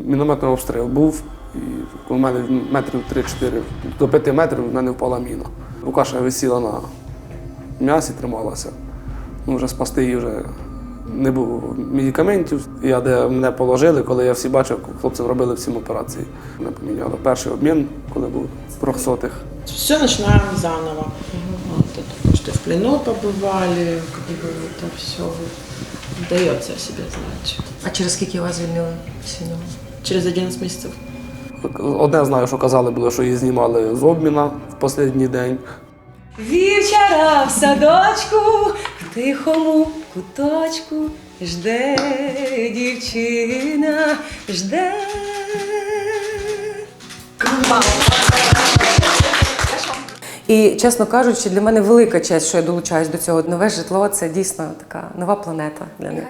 мінометний обстріл був, і у мене метрів 3-4 до 5 метрів в мене впала міна. Рука ще висіла на м'ясі, трималася. Ну, вже спасти її вже не було медикаментів. Я де мене положили, коли я всі бачив, хлопці робили всім операції. Мене поміняли. Перший обмін, коли був трьохсотих. Все начинаем заново. Вот это, что в плену побывали, как бы это все дается о себе знать. А через скільки вас звільнили сім'ю? Через 11 месяцев. Одне знаю, що казали, було, що її знімали з обміна в останній день. Вівчара в садочку, в тихому куточку жде дівчина, жде. І чесно кажучи, для мене велика честь, що я долучаюсь до цього. Нове житло це дійсно така нова планета для них.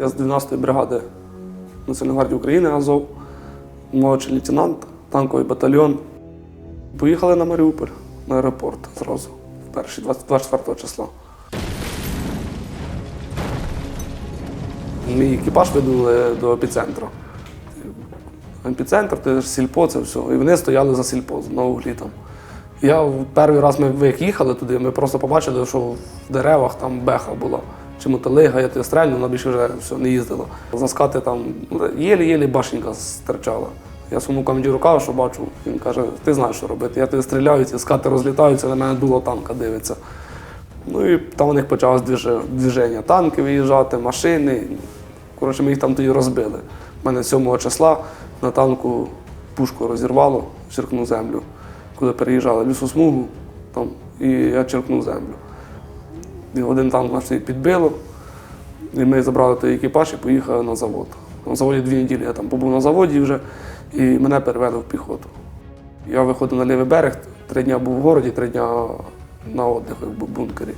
Я з 12-ї бригади Національної гвардії України Азов, молодший лейтенант, танковий батальйон. Поїхали на Маріуполь на аеропорт зразу, в перший 20 24 числа. Мій екіпаж видали до епіцентру. Епіцентр, це ж сільпо, це все. І вони стояли за сільпо на углі там. Я перший раз ми як їхали туди, ми просто побачили, що в деревах там беха була. Чи мотолига, я ти стрельну, вона більше вже все, не їздила. За скати там ну, єлі-єлі башенька стирчала. Я своєму командиру кажу, що бачу. Він каже, ти знаєш, що робити. Я тебе стріляю, ці скати розлітаються, на мене дуло танка дивиться. Ну і там у них почалось движення. Танки виїжджати, машини. Коротше, ми їх там тоді розбили. У мене 7 числа на танку пушку розірвало, черкнув землю. Коли переїжджали лісосмугу, там, і я черкнув землю. Один танк тоді підбило, і ми забрали той екіпаж і поїхали на завод. На заводі дві неділі я там побув на заводі вже, і мене перевели в піхоту. Я виходив на лівий берег, три дні був в городі, три дні на віддиху в бункері.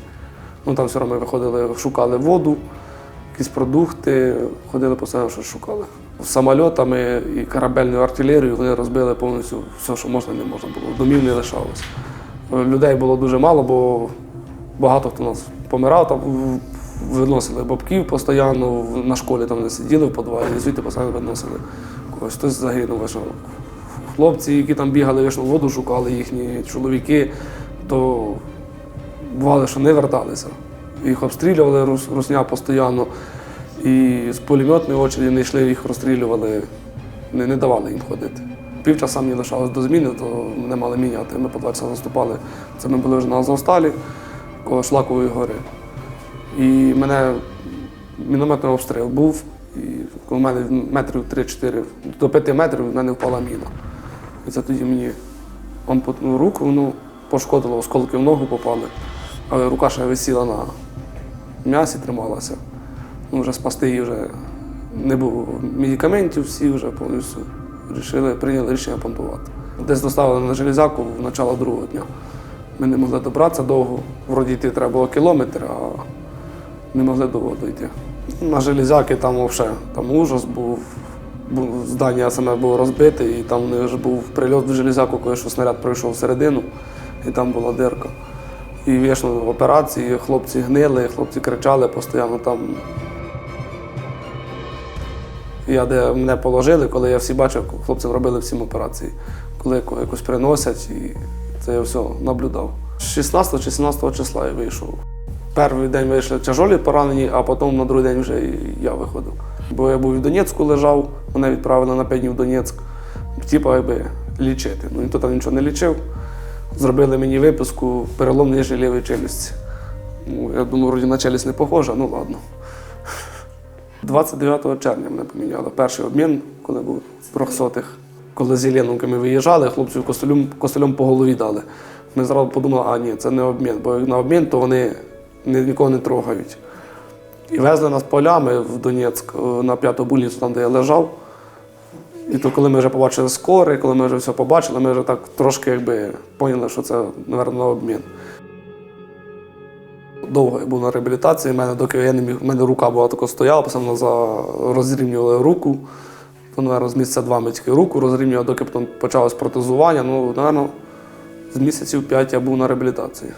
Ну там все одно ми виходили, шукали воду, якісь продукти, ходили постійно, щось шукали. Самольотами і корабельною артилерією вони розбили повністю все, що можна не можна було. Домів не лишалось. Людей було дуже мало, бо багато хто нас помирав, там виносили бабків постійно, на школі там не сиділи в підвалі, звідти постійно виносили. Когось хтось загинув, вийшов. Хлопці, які там бігали, вийшли воду шукали, їхні чоловіки, то бували, що не верталися. Їх обстрілювали русня постійно. І з пулеметної очері не йшли, їх розстрілювали, не, не давали їм ходити. Півчаса мені лишалось до зміни, то мене мали міняти. Ми по два часа наступали. Це ми були вже на Азовсталі, коло Шлакової гори. І мене мінометний обстріл був, і у мене метрів 3-4, до 5 метрів в мене впала міна. І це тоді мені ампутну руку, ну, пошкодило, осколки в ногу попали, але рука ще висіла на м'ясі, трималася. Ну, вже спасти її вже не було медикаментів, всі вже повністю рішили, прийняли рішення понтувати. Десь доставили на железяку в начало другого дня. Ми не могли добратися довго. Вроді йти треба було кілометр, а не могли довго дойти. На железяки там взагалі там ужас був. Здання саме було розбите, і там ж був прильот в железяку, коли що снаряд пройшов всередину, і там була дирка. І вийшли в операції, хлопці гнили, хлопці кричали постійно там. Я де мене положили, коли я всі бачив, хлопцям робили всім операції, коли яко- якось приносять, і це я все наблюдав. 16 чи 17 числа я вийшов. Перший день вийшли тяжолі поранені, а потім на другий день вже і я виходив. Бо я був в Донецьку лежав, мене відправили на 5 днів в Донецьк, типу, якби лічити. Ну ніхто там нічого не лічив. Зробили мені виписку перелом нижньої лівої челюсті. Ну, я думаю, вроді на челюсть не похожа, ну ладно. 29 червня мене поміняли. Перший обмін, коли був трьохсотих. Коли з Єленовки виїжджали, хлопців костелем, костелем по голові дали. Ми зразу подумали, а ні, це не обмін, бо на обмін, то вони нікого не трогають. І везли нас полями в Донецьк е, на п'яту больницю, там, де я лежав. І то, коли ми вже побачили скори, коли ми вже все побачили, ми вже так трошки якби поняли, що це, мабуть, на обмін. Довго я був на реабілітації, в мене, доки я не міг, в мене рука була тако стояла, постійно розрівнювали руку. То, наверно, з місяця два ми тільки руку розрівнював, доки потім почалось протезування. Ну, напевно, з місяців п'ять я був на реабілітації.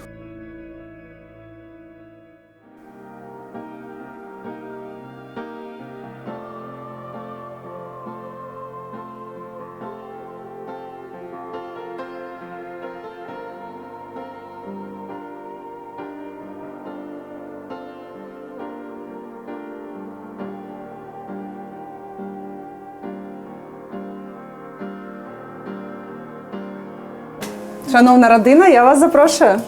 Шановна родина, я вас запрошую.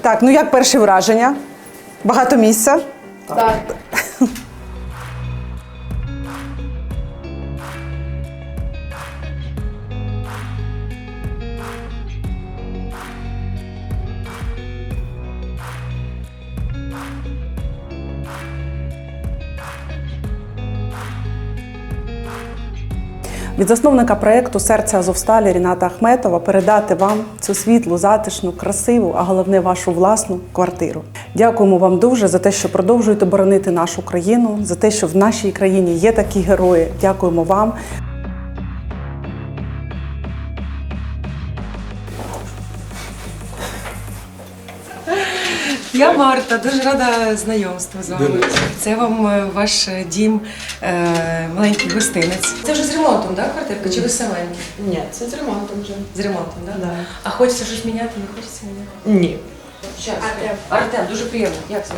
Так, ну як перші враження? Багато місця? Від засновника проєкту Серце Азовсталі Ріната Ахметова передати вам цю світлу, затишну, красиву, а головне вашу власну квартиру. Дякуємо вам дуже за те, що продовжуєте боронити нашу країну, за те, що в нашій країні є такі герої. Дякуємо вам. Я Марта, дуже рада знайомству з вами. Це вам е, ваш дім, е, маленький гостинець. Це вже з ремонтом, так, квартирка? Чи ви саменькі? Ні, це з ремонтом вже. З ремонтом, так? Да. А хочеться щось міняти, не хочеться міняти? Ні. Артем. Артем, дуже приємно. Як це?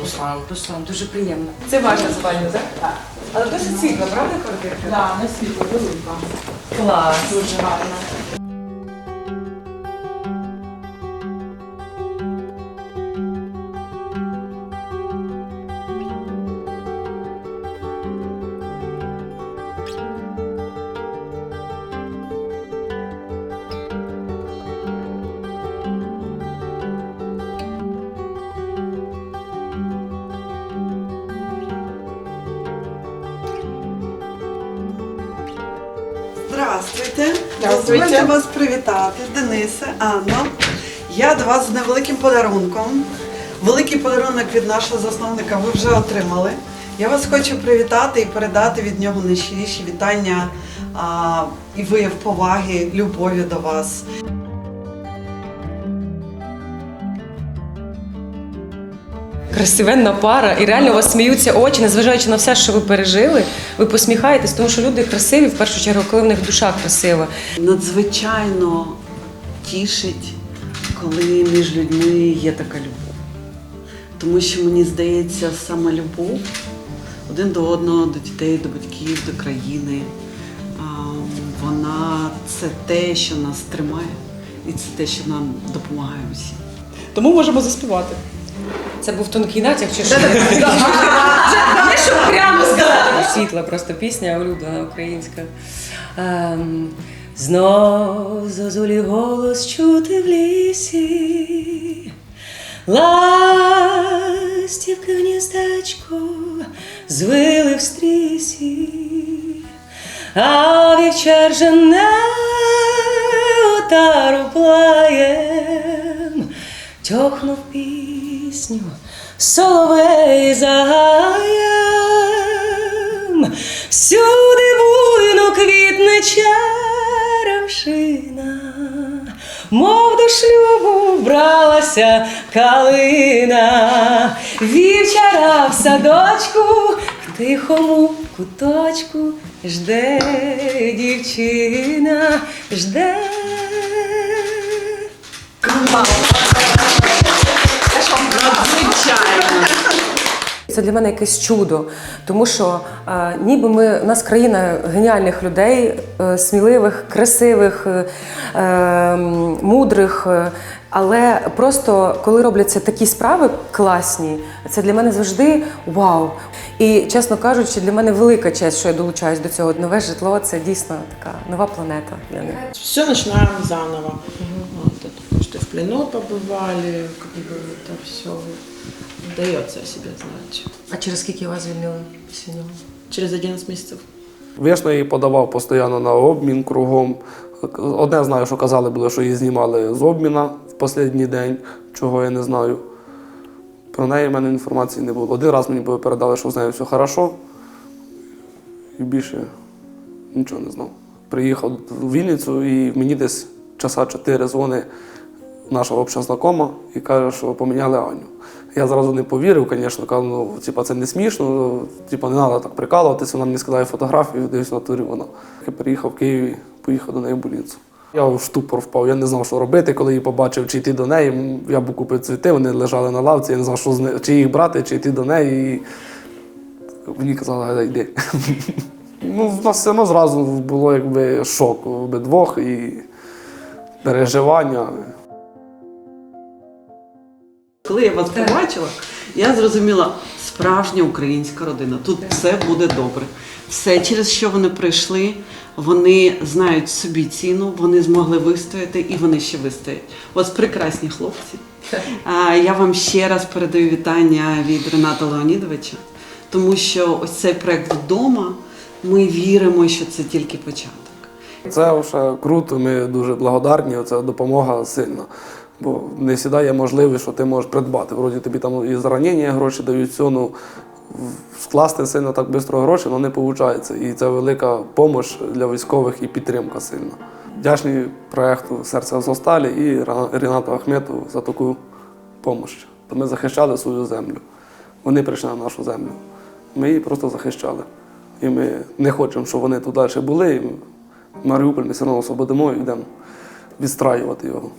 Руслан. Руслан, дуже приємно. Це ваша спальня, так? Так. Але досить світла, правда, квартирка? Да, на світло велика. Клас. Дуже гарно. Здравствуйте. Здравствуйте. Дозвольте вас привітати, Денисе, Анна. Я до вас з невеликим подарунком. Великий подарунок від нашого засновника ви вже отримали. Я вас хочу привітати і передати від нього найщиріші вітання а, і вияв поваги, любові до вас. Красивенна пара, і реально у вас сміються очі, незважаючи на все, що ви пережили, ви посміхаєтесь, тому що люди красиві в першу чергу, коли в них душа красива. Надзвичайно тішить, коли між людьми є така любов. Тому що мені здається, саме любов один до одного, до дітей, до батьків, до країни. Вона це те, що нас тримає, і це те, що нам допомагає усім. Тому можемо заспівати. Це був тонкий натяк, чи що? Не прямо сказати. Світла просто пісня улюблена українська. Ем, Знов зозулі голос чути в лісі. Ластівки гніздечко звили в стрісі, а вівчар жене отару плаєм, тьохнув пісню соловей загаєм, всюди буйно квітне черемшина, мов до шлюбу вбралася калина, вівчара в садочку, в тихому куточку жде дівчина, жде. Це для мене якесь чудо, тому що е, ніби ми у нас країна геніальних людей, е, сміливих, красивих, е, е, м, мудрих. е, Але просто коли робляться такі справи класні, це для мене завжди вау. І чесно кажучи, для мене велика честь, що я долучаюсь до цього. Нове житло це дійсно така нова планета для них. Все начинаем заново. Вот, это, потому что в плену побывали, как бы это все дается о себе знать. А через скільки вас звільнили після нього? Через 11 месяцев. Звісно, її подавав постійно на обмін кругом. Одне знаю, що казали, було, що її знімали з обміна в останній день, чого я не знаю. Про неї в мене інформації не було. Один раз мені передали, що з нею все хорошо, і більше нічого не знав. Приїхав в Вінницю і мені десь часа чотири дзвони наша обща знакома і каже, що поміняли Аню. Я зразу не повірив, звісно, кажу, ну, типа, це не смішно, типа, не треба так прикалуватися, вона мені скидає фотографію, дивись, в натурі вона. Я приїхав в Київ і поїхав до неї в больницю. Я в штупор впав, я не знав, що робити, коли її побачив, чи йти до неї. Я б купив цвіти, вони лежали на лавці, я не знав, що з не... чи їх брати, чи йти до неї. І мені казали, йди. Ну, в нас все одно зразу було якби шок обидвох і переживання. Коли я вас побачила, я зрозуміла, справжня українська родина. Тут все буде добре. Все, через що вони прийшли, вони знають собі ціну, вони змогли вистояти і вони ще вистоять. У вас прекрасні хлопці. А, Я вам ще раз передаю вітання від Рената Леонідовича, тому що ось цей проект вдома. Ми віримо, що це тільки початок. Це вже круто, ми дуже благодарні, це допомога сильна. Бо не завжди є можливість, що ти можеш придбати. Вроді тобі там і за гроші дають, все, ну скласти сильно так швидко гроші, але не виходить. І це велика допомога для військових і підтримка сильна. Вдячний проєкту Серце Азовсталі і Рінату Ахметову за таку допомогу. Ми захищали свою землю. Вони прийшли на нашу землю. Ми її просто захищали. І ми не хочемо, щоб вони тут далі були. Маріуполь ми все одно освободимо і йдемо відстраювати його.